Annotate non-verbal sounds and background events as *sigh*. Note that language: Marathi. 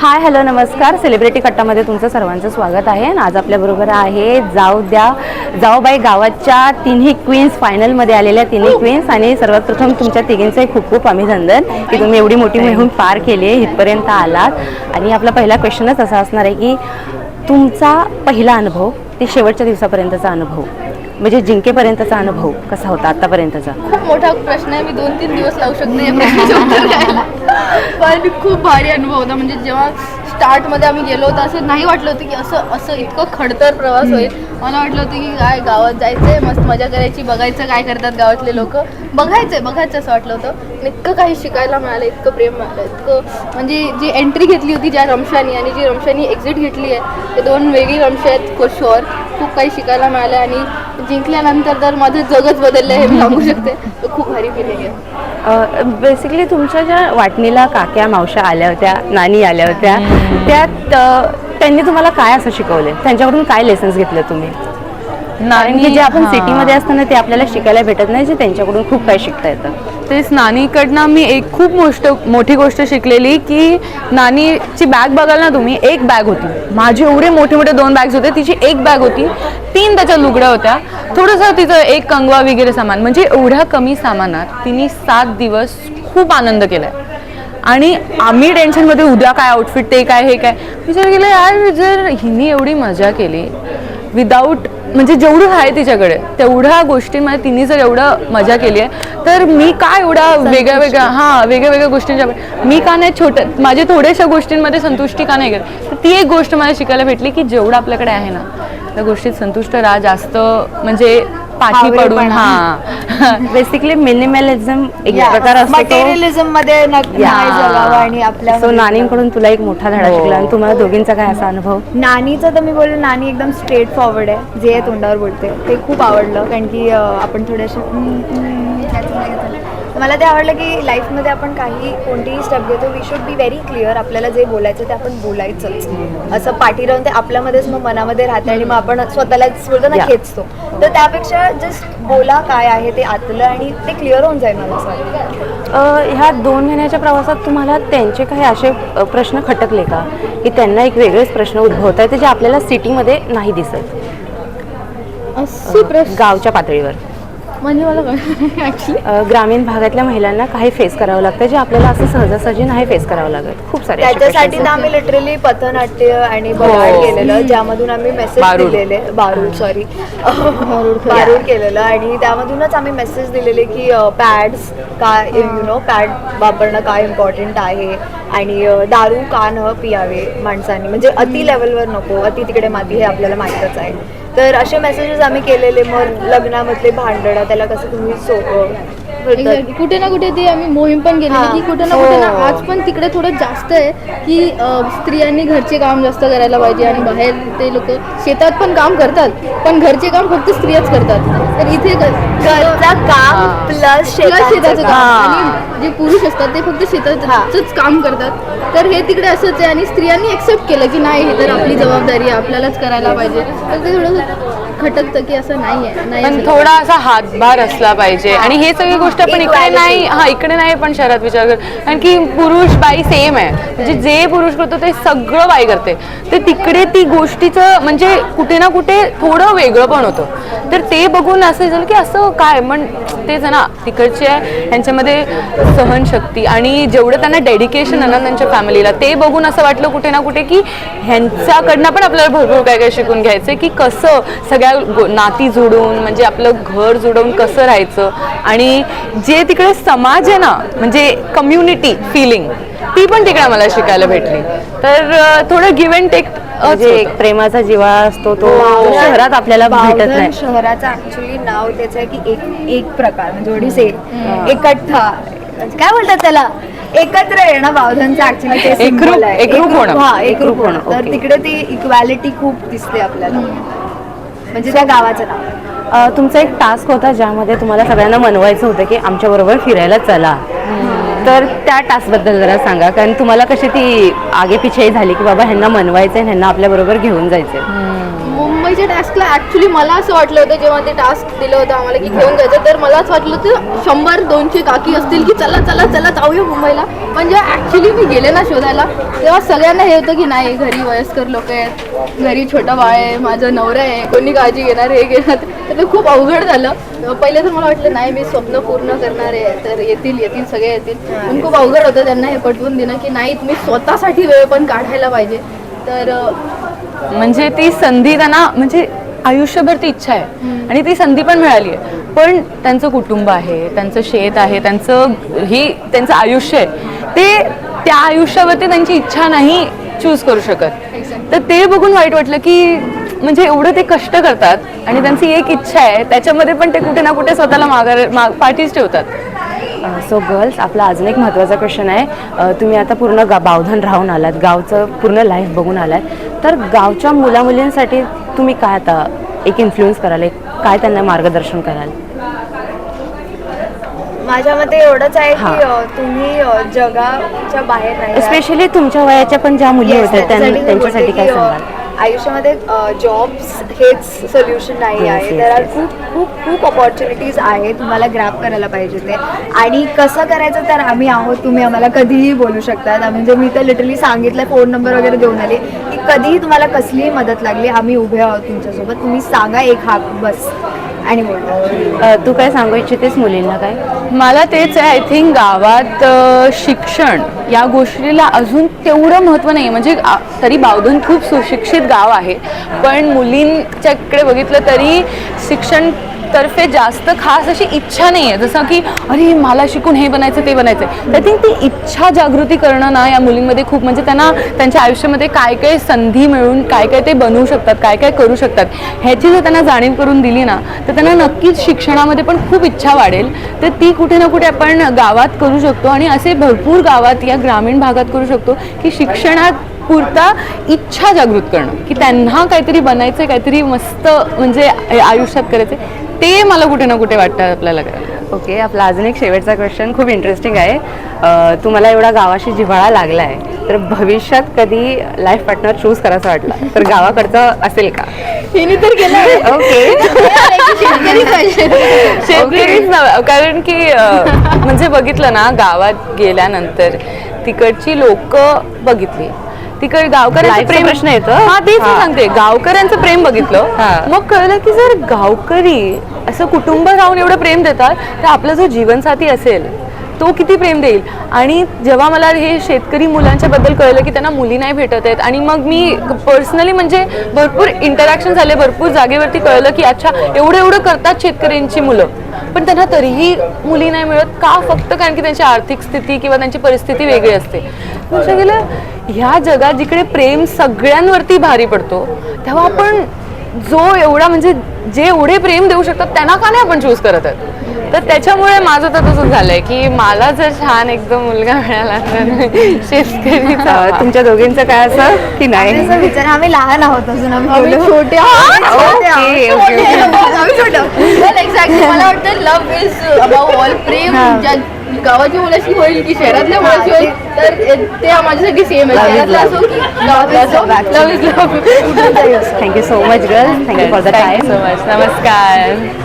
हाय हॅलो नमस्कार. सेलिब्रिटी कट्टामध्ये तुमचं सर्वांचं स्वागत आहे. आणि आज आपल्याबरोबर आहे जाऊ द्या जाऊबाई गावाच्या तिन्ही क्वीन्स फायनलमध्ये आलेल्या तिन्ही क्वीन्स आणि सर्वात प्रथम तुमच्या तिघींचे खूप खूप अभिनंदन की तुम्ही एवढी मोठी मोहीम पार केली आहे इथपर्यंत आलात. आणि आपला पहिला क्वेश्चनच असा असणार आहे की तुमचा पहिला अनुभव ते शेवटच्या दिवसापर्यंतचा अनुभव. म्हणजे जिंकेपर्यंतचा अनुभव कसा होता आतापर्यंतचा? खूप मोठा प्रश्न आहे. मी दोन तीन दिवस लावू शकते या प्रश्नाचं उत्तर द्यायला. पण खूप भारी अनुभव होता. म्हणजे जेव्हा स्टार्टमध्ये आम्ही गेलो होतो असं नाही वाटलं होतं की असं असं इतकं खडतर प्रवास होईल. मला वाटलं होतं की काय गावात जायचंय मस्त मजा करायची बघायचं काय करतात गावातले लोक. बघायचंय बघायचं असं वाटलं होतं. आणि इतकं काही शिकायला मिळालं इतकं प्रेम मिळालं इतकं म्हणजे जी एंट्री घेतली होती ज्या रमशानी आणि जी रमशानी एक्झिट घेतली आहे ते दोन वेगळी रमशा आहेत फॉर शुअर खूप काही शिकायला मिळालं आणि जिंकल्यानंतर तर माझं जगच बदललं आहे हे मी सांगू शकते. खूप भारी फिलिंग आहे. बेसिकली तुमच्या ज्या वाटणीला काक्या मावशा आल्या होत्या नानी आल्या होत्या त्यात अ, त्यांनी तुम्हाला काय असं शिकवले? त्यांच्याकडून काय लेसन्स घेतले तुम्ही? कारण की जे आपण हां. सिटीमध्ये असताना ते आपल्याला शिकायला भेटत नाही जे त्यांच्याकडून खूप काही शिकता येतं. तेच नानीकडनं मी एक खूप मोष्ट मोठी गोष्ट शिकलेली की नानीची बॅग बघाल ना तुम्ही एक बॅग होती. माझे एवढे मोठे मोठे दोन बॅग्स होते तिची एक बॅग होती तीन त्याच्या लुगड्या होत्या. थोडंसं तिचं एक कंगवा वगैरे सामान म्हणजे एवढ्या कमी सामानात तिने सात दिवस खूप आनंद केलाय. आणि आम्ही टेन्शनमध्ये उद्या काय आउटफिट ते काय हे काय विचार केलं यार जर हिने एवढी मजा केली विदाऊट म्हणजे जेवढं आहे तिच्याकडे तेवढ्या गोष्टींमध्ये तिने जर एवढं मजा केली आहे तर मी का एवढा वेगळ्या वेगळ्या हां वेगळ्या वेगळ्या गोष्टींच्या मी का नाही छोट्या माझ्या थोड्याशा गोष्टींमध्ये संतुष्टी का नाही करत तर ती एक गोष्ट मला शिकायला भेटली की जेवढं आपल्याकडे आहे ना त्या गोष्टीत संतुष्ट राहा जास्त म्हणजे पाठी पडून. हां. *laughs* बेसिकली मिनिमलिझम एक प्रकार असतो मध्ये नाही जगावं आणि आपल्या सो नानींकडून तुला एक मोठा धडा हो. शिकला आणि तुम्हाला दोघींचा काय असा अनुभव? नानीचं तर मी बोलले नानी एकदम स्ट्रेट फॉरवर्ड आहे. जे आहे तोंडावर बोलते ते खूप आवडलं. कारण की अं, आपण थोडेसे मला ते आवडलं की लाईफमध्ये आपण काही कोणतीही स्टेप घेतो we should be very clear आपल्याला जे बोलायचं ते आपण बोलायचंच. असं पाठी राहून ते आपल्यामध्येच मग मनामध्ये राहते आणि मग आपण स्वतःलाच बोलतो ना Yeah. खेचतो. तर त्यापेक्षा जस्ट बोला काय आहे ते आतलं आणि ते क्लिअर होऊन जाईल मला असं वाटतं. ह्या दोन महिन्याच्या प्रवासात तुम्हाला त्यांचे काही असे प्रश्न खटकले का? की त्यांना एक वेगळेच प्रश्न उद्भवत आहेत जे आपल्याला सिटीमध्ये नाही दिसत? असे प्रश्न गावच्या पातळीवर. म्हणजे मला ॲक्च्युली ग्रामीण भागातल्या महिलांना काही फेस करावं लागतं जे आपल्याला असं सहजासहजी नाही फेस करावं लागत. खूप सारे त्याच्यासाठी. आम्ही लिटरली पथनाट्य आणि बगाड केलेलं ज्यामधून आम्ही मेसेज. दिलेले बारूड सॉरी बारूड केलेलं. आणि त्यामधूनच आम्ही मेसेज दिलेले की पॅड्स काय यु नो पॅड वापरणं काय इम्पॉर्टंट आहे आणि दारू का न पियावे माणसांनी? म्हणजे अति लेवलवर नको अति तिकडे माती हे आपल्याला माहीतच आहे. तर असे मेसेजेस आम्ही केलेले मग लग्नामधले भांडणं त्याला कसं तुम्ही सो Exactly. कुठे ना कुठे ती आम्ही मोहीम पण हा. की कुठे ना कुठे ना हो. आज पण तिकडे थोडं जास्त आहे की अं, स्त्रियांनी घरचे काम जास्त करायला पाहिजे आणि बाहेर ते लोक शेतात पण काम करतात पण घरचे काम फक्त स्त्रियाच करतात. तर इथे ग- घरचं काम प्लस शेतात शेताचं काम. काम. आणि जे पुरुष असतात ते फक्त शेताचंच काम करतात. तर हे तिकडे असंच आहे आणि स्त्रियांनी एक्सेप्ट केलं की नाही हे तर आपली जबाबदारी आहे आपल्यालाच करायला पाहिजे. तर ते थोडं खटकतं की असं नाही आहे नाही पण असं. थोडा असा हातभार असला पाहिजे. आणि हे सगळी गोष्ट आपण इकडे Equality. नाही हा इकडे नाही पण शहरात विचार कर. कारण की पुरुष बाई सेम आहे. म्हणजे जे पुरुष करतो ते सगळं बाई करते. तर तिकडे ती गोष्टीचं म्हणजे कुठे ना कुठे थोडं वेगळं पण होतं. तर ते बघून असं झालं की असं काय? पण तेच आहे ना तिकडचे यांच्यामध्ये सहनशक्ती आणि जेवढं त्यांना डेडिकेशन आहे ना त्यांच्या फॅमिलीला ते बघून असं वाटलं कुठे ना कुठे की ह्यांच्याकडनं पण आपल्याला भरपूर काय काय शिकून घ्यायचं की कसं सगळ्या गो- नाती जोडून म्हणजे आपलं घर जोडून कसं राहायचं? आणि जे तिकडे समाज आहे ना म्हणजे कम्युनिटी फिलिंग ती पण तिकडे आम्हाला शिकायला भेटली. तर थोडं गिव्ह अँड टेक म्हणजे एक प्रेमाचा जिव्हाळा असतो तो बावधन- शहरात आपल्याला भेटत नाही. शहराचं ऍक्च्युली नाव त्याचं आहे की एक एक प्रकार म्हणजे वडी से एकठ्ठा म्हणजे काय बोलतात त्याला? एकत्र येणं बावधनचं ऍक्च्युली ते एकरूप- होणं. हा एकरूप होणं, तर. तिकडे ती इक्वॅलिटी खूप दिसते आपल्याला. म्हणजे त्या गावाचं नाव. तुमचा एक टास्क होता ज्यामध्ये तुम्हाला सगळ्यांना मनवायचं होतं की आमच्या बरोबर फिरायला चला. तर त्या टास्कबद्दल जरा सांगा. कारण तुम्हाला कशी ती आगे पिछे झाली की बाबा ह्यांना मनवायचंय ह्यांना आपल्या बरोबर घेऊन जायचंय. मुंबईच्या टास्कला ऍक्च्युली मला असं वाटलं होतं जेव्हा ते टास्क दिलं होतं आम्हाला की घेऊन जायचं तर मला असं वाटलं होतं शंभर दोनशे काकी असतील की चला चला चला जाऊया मुंबईला. पण जेव्हा ऍक्च्युली मी गेले ना शोधायला तेव्हा सगळ्यांना हे होतं की नाही घरी वयस्कर लोक आहेत घरी छोटा बाळ आहे माझं नवरा आहे कोणी काळजी घेणार हे घेणार. तर ते खूप अवघड झालं. पहिले तर मला वाटलं नाही मी स्वप्न पूर्ण करणार आहे तर येतील येतील सगळे येतील. पण खूप अवघड होतं त्यांना हे पटवून देणं की नाही मी स्वतःसाठी वेळ पण काढायला पाहिजे. तर म्हणजे ती संधी त्यांना म्हणजे आयुष्यभर ती इच्छा आहे. आणि ती संधी पण मिळाली आहे. पण त्यांचं कुटुंब आहे त्यांचं शेत आहे त्यांचं ही त्यांचं आयुष्य आहे. ते त्या आयुष्यावरती त्यांची इच्छा नाही चूज करू शकत. तर ते बघून वाईट वाटलं की म्हणजे एवढं ते कष्ट करतात आणि त्यांची एक इच्छा आहे त्याच्यामध्ये पण ते कुठे ना कुठे स्वतःला माघार माग पाठीच ठेवतात. सो गर्ल्स आपला अजून एक महत्त्वाचा क्वेश्चन आहे. तुम्ही आता पूर्ण गा बावधन राहून आलात गावचं पूर्ण लाईफ बघून आलात. तर गावच्या मुलामुलींसाठी तुम्ही काय आता एक इन्फ्लुएन्स कराल एक काय त्यांना मार्गदर्शन कराल माझ्या मते एवढंच आहे हा. की अ, तुम्ही अ, जगाच्या बाहेर नाही. स्पेशली तुमच्या वयाच्या पण ज्या मुली Yes, होत्या त्याच्यासाठी त्यां- मी त्यांच्यासाठी बोलते काय की, सांगाल आयुष्यामध्ये जॉब्स हेच सोल्युशन नाही आहे. तर. खूप खूप खूप ऑपॉर्च्युनिटीज आहे तुम्हाला ग्रॅप करायला पाहिजे ते. आणि कसं करायचं तर आम्ही आहोत. तुम्ही आम्हाला कधीही बोलू शकतात. म्हणजे मी तर लिटरली सांगितलं फोन नंबर वगैरे देऊन आले. की कधीही तुम्हाला कसलीही मदत लागली आम्ही उभे आहोत तुमच्यासोबत. तुम्ही सांगा एक हाक बस. आणि तू काय सांगू इच्छितेस मुलींना काय? मला तेच आहे. आय थिंक गावात शिक्षण या गोष्टीला अजून तेवढं महत्त्व नाही म्हणजे तरी बावधन खूप सुशिक्षित गाव आहे. पण मुलींच्याकडे बघितलं तरी शिक्षण तर्फे जास्त खास अशी इच्छा नाही आहे जसं की अरे मला शिकून हे बनायचं ते बनायचं आय थिंक ती इच्छा जागृती करणं ना या मुलींमध्ये खूप म्हणजे त्यांना त्यांच्या आयुष्यामध्ये काय काय संधी मिळून काय काय ते बनवू शकतात काय काय करू शकतात ह्याची जर त्यांना जाणीव करून दिली ना तर त्यांना नक्कीच शिक्षणामध्ये पण खूप इच्छा वाढेल. तर ती कुठे ना कुठे आपण गावात करू शकतो आणि असे भरपूर गावात या ग्रामीण भागात करू शकतो की शिक्षणात पुरता इच्छा जागृत करणं की त्यांना काहीतरी बनायचं काहीतरी मस्त म्हणजे आयुष्यात करायचं ते मला कुठे ना कुठे वाटतं आपल्याला करायला. ओके आपला अजून एक शेवटचा क्वेश्चन खूप इंटरेस्टिंग आहे. तुम्हाला एवढा गावाशी जिव्हाळा लागला आहे तर भविष्यात कधी लाईफ पार्टनर चूज करायचा वाटला? तर गावाकडचं असेल का? हिने तर केलं ओके. कारण की म्हणजे बघितलं ना गावात गेल्यानंतर तिकडची लोक बघितली. तिकड गावकऱ्यांचं प्रेम प्रश्न येतो. हा तेच मी. सांगते गावकऱ्यांचं प्रेम बघितलं. मग कळलं की जर गावकरी असं कुटुंब राहून एवढं प्रेम देतात तर आपला जो जीवनसाथी असेल तो किती प्रेम देईल आणि जेव्हा मला हे शेतकरी मुलांच्या बद्दल कळलं की त्यांना मुली नाही भेटत आहेत आणि मग मी पर्सनली म्हणजे भरपूर इंटरॅक्शन झाले भरपूर जागेवरती कळलं की अच्छा एवढं एवढं करतात शेतकऱ्यांची मुलं पण त्यांना तरीही मुली नाही मिळत का फक्त कारण की त्यांची आर्थिक स्थिती किंवा त्यांची परिस्थिती वेगळी असते लक्षात गेलं ह्या जगात जिकडे प्रेम सगळ्यांवरती भारी पडतो तेव्हा आपण जो एवढा म्हणजे जे एवढे प्रेम देऊ शकतात त्यांना का नाही आपण चूज करत आहेत तर त्याच्यामुळे माझं तर तसंच झालंय की मला जर छान एकदम मुलगा मिळाला तर शेतकरीचा अ, तुमच्या दोघींचं काय असं की नाही आमचा विचार आम्ही लहान आहोत अजून आम्ही. छोटे आहोत. छोटे आहोत. ओके ओके ओके आम्ही छोटं एक्झॅक्टली मला वाटतं लव्ह इज अबाउ ऑल प्रेम ज्या गावाच्या मुलाशी होईल की शहरातल्या मुलाशी होईल तर ते माझ्यासाठी सेम आहे. Love is शहरातला love. असो की गावातला असो love is love thank you so much girls thank you for the time so much नमस्कार.